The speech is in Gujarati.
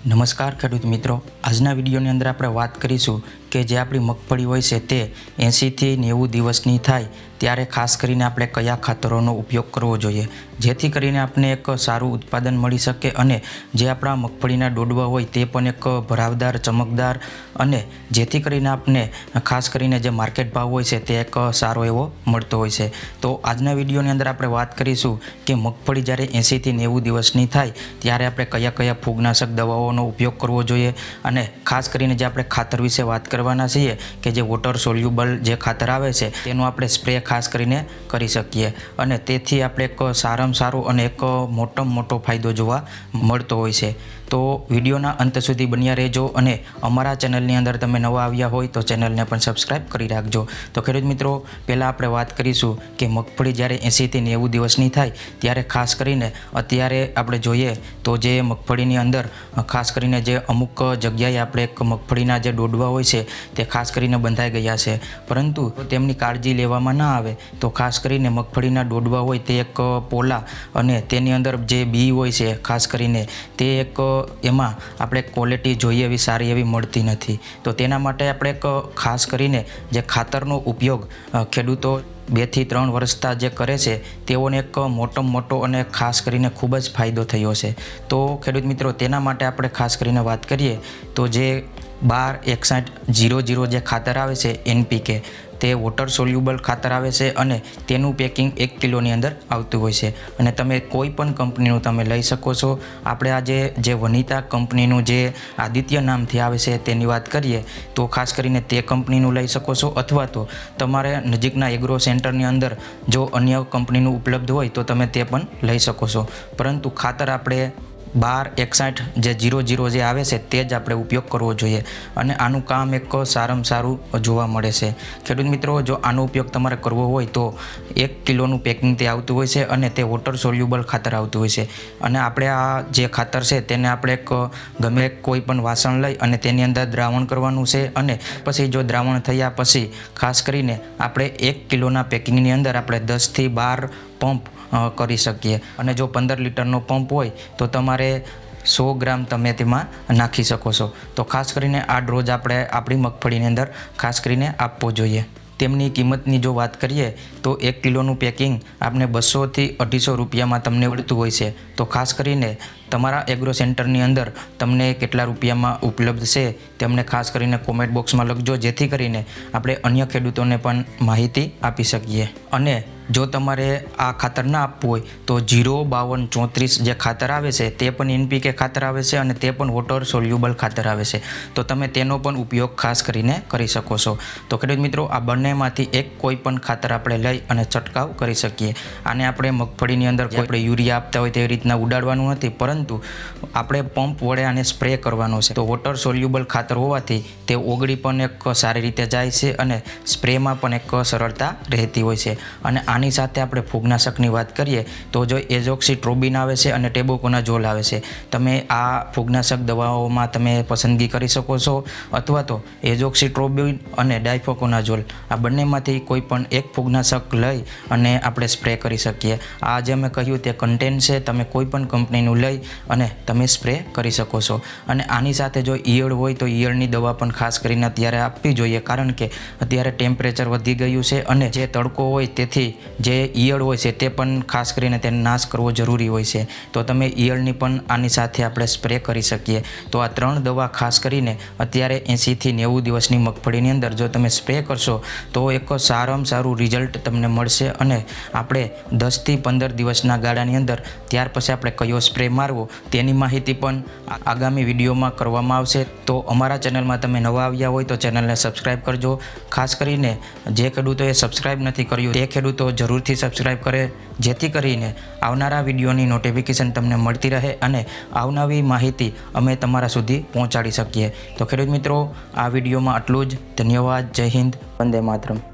નમસ્કાર ખેડૂત મિત્રો. આજના વિડીયોની અંદર આપણે વાત કરીશું કે જે આપણી મગફળી હોય છે તે એંશીથી નેવું દિવસની થાય ત્યારે ખાસ કરીને આપણે કયા ખાતરોનો ઉપયોગ કરવો જોઈએ? જેથી કરીને આપણે એક સારું ઉત્પાદન મળી શકે અને જે આપણા મગફળીના ડોડવા હોય તે પણ એક ભરાવદાર, ચમકદાર અને જેથી કરીને આપણે ખાસ કરીને જે માર્કેટ ભાવ હોય છે તે એક સારો એવો મળતો હોય છે. તો આજના વિડીયોની અંદર આપણે વાત કરીશું કે મગફળી જ્યારે એંશીથી નેવું દિવસની થાય ત્યારે આપણે કયા કયા ફૂગનાશક દવાઓનો ઉપયોગ કરવો જોઈએ અને ખાસ કરીને જે આપણે ખાતર વિશે વાત કરવાના છીએ કે જે વોટર સોલ્યુબલ જે ખાતર આવે છે તેનો આપણે સ્પ્રે ખાસ કરીને કરી શકીએ. અને તેથી આપણે એક સારામાં સારો અને એક મોટામાં મોટો ફાયદો જોવા મળતો હોય છે. તો વિડીયોના અંત સુધી બન્યા રહેજો અને અમારા ચેનલની અંદર તમે નવા આવ્યા હોય તો ચેનલને પણ સબસ્ક્રાઈબ કરી રાખજો. તો ખેડૂત મિત્રો, પહેલાં આપણે વાત કરીશું કે મગફળી જ્યારે એંશીથી નેવું દિવસની થાય ત્યારે ખાસ કરીને અત્યારે આપણે જોઈએ તો જે મગફળીની અંદર, ખાસ કરીને જે અમુક જગ્યાએ આપણે એક મગફળીના જે ડોડવા હોય છે તે ખાસ કરીને બંધાઈ ગયા છે. પરંતુ તેમની કાળજી લેવામાં ના આવે. તો ખાસ કરીને મગફળીના ડોડવા હોય તે એક પોલા અને તેની અંદર જે બી હોય છે, ખાસ કરીને તે એક એમાં આપણે ક્વોલિટી જોઈએ એવી સારી એવી મળતી નથી. તો તેના માટે આપણે એક ખાસ કરીને જે ખાતરનો ઉપયોગ ખેડૂતો બેથી ત્રણ વર્ષતા જે કરે છે, તેઓને એક મોટો મોટો અને ખાસ કરીને ખૂબ જ ફાયદો થયો છે. તો ખેડૂત મિત્રો, તેના માટે આપણે ખાસ કરીને વાત કરીએ તો જે બાર એકસાઠ જીરો જીરો જે ખાતર આવે છે, એનપીકે તે વોટર સોલ્યુબલ ખાતર આવે છે અને તેનું પેકિંગ એક કિલોની અંદર આવતું હોય છે. અને તમે કોઈ પણ કંપનીનું તમે લઈ શકો છો. આપણે આજે જે વનિતા કંપનીનું જે આદિત્ય નામથી આવે છે તેની વાત કરીએ, તો ખાસ કરીને તે કંપનીનું લઈ શકો છો. અથવા તો તમારે નજીકના એગ્રો સેન્ટરની અંદર જો અન્ય કંપનીનું ઉપલબ્ધ હોય તો તમે તે પણ લઈ શકો છો. પરંતુ ખાતર આપણે બાર એકસાઠ જે જીરો જીરો જે આવે છે તે જ આપણે ઉપયોગ કરવો જોઈએ અને આનું કામ એક સારામાં સારું જોવા મળે છે. ખેડૂત મિત્રો, જો આનો ઉપયોગ તમારે કરવો હોય તો એક કિલોનું પેકિંગ તે આવતું હોય છે અને તે વોટર સોલ્યુબલ ખાતર આવતું હોય છે. અને આપણે આ જે ખાતર છે તેને આપણે એક ગમે કોઈ પણ વાસણ લઈ અને તેની અંદર દ્રાવણ કરવાનું છે અને પછી જો દ્રાવણ થયા પછી ખાસ કરીને આપણે એક કિલોના પેકિંગની અંદર આપણે દસથી બાર પંપ કરી શકીએ. અને જો પંદર લીટરનો પંપ હોય, તો તમારે સો ગ્રામ તમે તેમાં નાખી શકો છો. તો ખાસ કરીને આ ડોઝ આપણે આપણી મગફળીની અંદર ખાસ કરીને આપવો જોઈએ. તેમની કિંમતની જો વાત કરીએ, તો એક કિલોનું પેકિંગ આપણે બસોથી અઢીસો રૂપિયામાં તમને મળતું હોય છે. તો ખાસ કરીને તમારા એગ્રો સેન્ટરની અંદર તમને કેટલા રૂપિયામાં ઉપલબ્ધ છે, તેમને ખાસ કરીને કોમેન્ટ બોક્સમાં લખજો, જેથી કરીને આપણે અન્ય ખેડૂતોને પણ માહિતી આપી શકીએ. અને જો તમારે આ ખાતર ના આપવું હોય, તો જીરો, બાવન, ચોત્રીસ જે ખાતર આવે છે, તે પણ એનપીકે ખાતર આવે છે અને તે પણ વોટર સોલ્યુબલ ખાતર આવે છે. તો તમે તેનો પણ ઉપયોગ ખાસ કરીને કરી શકો છો. તો ખેડૂત મિત્રો, આ બંનેમાંથી એક કોઈ પણ ખાતર આપણે લઈ અને છંટકાવ કરી શકીએ. આને આપણે મગફળીની અંદર કોઈ આપણે યુરિયા આપતા હોય તેવી રીતના ઉડાડવાનું નથી, પરંતુ આપણે પંપ વડે આને સ્પ્રે કરવાનો છે. તો વોટર સોલ્યુબલ ખાતર હોવાથી તે ઓગળી પણ એક સારી રીતે જાય છે અને સ્પ્રેમાં પણ એક સરળતા રહેતી હોય છે. અને આની સાથે આપણે ફૂગનાશકની વાત કરીએ, તો જો એઝોક્સિટ્રોબિન આવે છે અને ટેબોકોનાઝોલ આવે છે. તમે આ ફૂગનાશક દવાઓમાં તમે પસંદગી કરી શકો છો, અથવા તો એઝોક્સિટ્રોબિન અને ડાયફોકોનાઝોલ આ બંનેમાંથી કોઈ પણ એક ફૂગનાશક લઈ અને આપણે સ્પ્રે કરી શકીએ. આ જે મેં કહ્યું તે કન્ટેન્ટ છે, તમે કોઈ પણ કંપનીનું લઈ અને તમે સ્પ્રે કરી શકો છો. અને આની સાથે જો ઈયળ હોય તો ઈયળની દવા પણ ખાસ કરીને અત્યારે આપવી જોઈએ, કારણ કે અત્યારે ટેમ્પરેચર વધી ગયું છે અને જે તડકો હોય તેથી જે ઈયળ હોય છે તે પણ ખાસ કરીને તેને નાશ કરવો જરૂરી હોય છે. તો તમે ઈયળની પણ આની સાથે આપણે સ્પ્રે કરી શકીએ. તો આ ત્રણ દવા ખાસ કરીને અત્યારે એંશીથી નેવું દિવસની મગફળીની અંદર જો તમે સ્પ્રે કરશો, તો એક સારામાં સારું રિઝલ્ટ તમને મળશે અને આપણે દસથી પંદર દિવસના ગાળાની અંદર ત્યાર પછી આપણે કયો સ્પ્રે મારવો તેની માહિતી પણ આગામી વિડીયોમાં કરવામાં આવશે. તો અમારા ચેનલમાં તમે નવા આવ્યા હોય તો ચેનલને સબસ્ક્રાઈબ કરજો. ખાસ કરીને જે ખેડૂતોએ સબસ્ક્રાઈબ નથી કર્યું તે ખેડૂતો જરૂરથી સબસ્ક્રાઈબ કરે, જેથી કરીને આવનારા વિડીયોની નોટિફિકેશન તમને મળતી રહે અને આવનારી માહિતી અમે તમારા સુધી પહોંચાડી શકીએ. તો ખેડૂત મિત્રો, આ વિડીયોમાં આટલું જ. ધન્યવાદ. જય હિન્દ. વંદે માતરમ.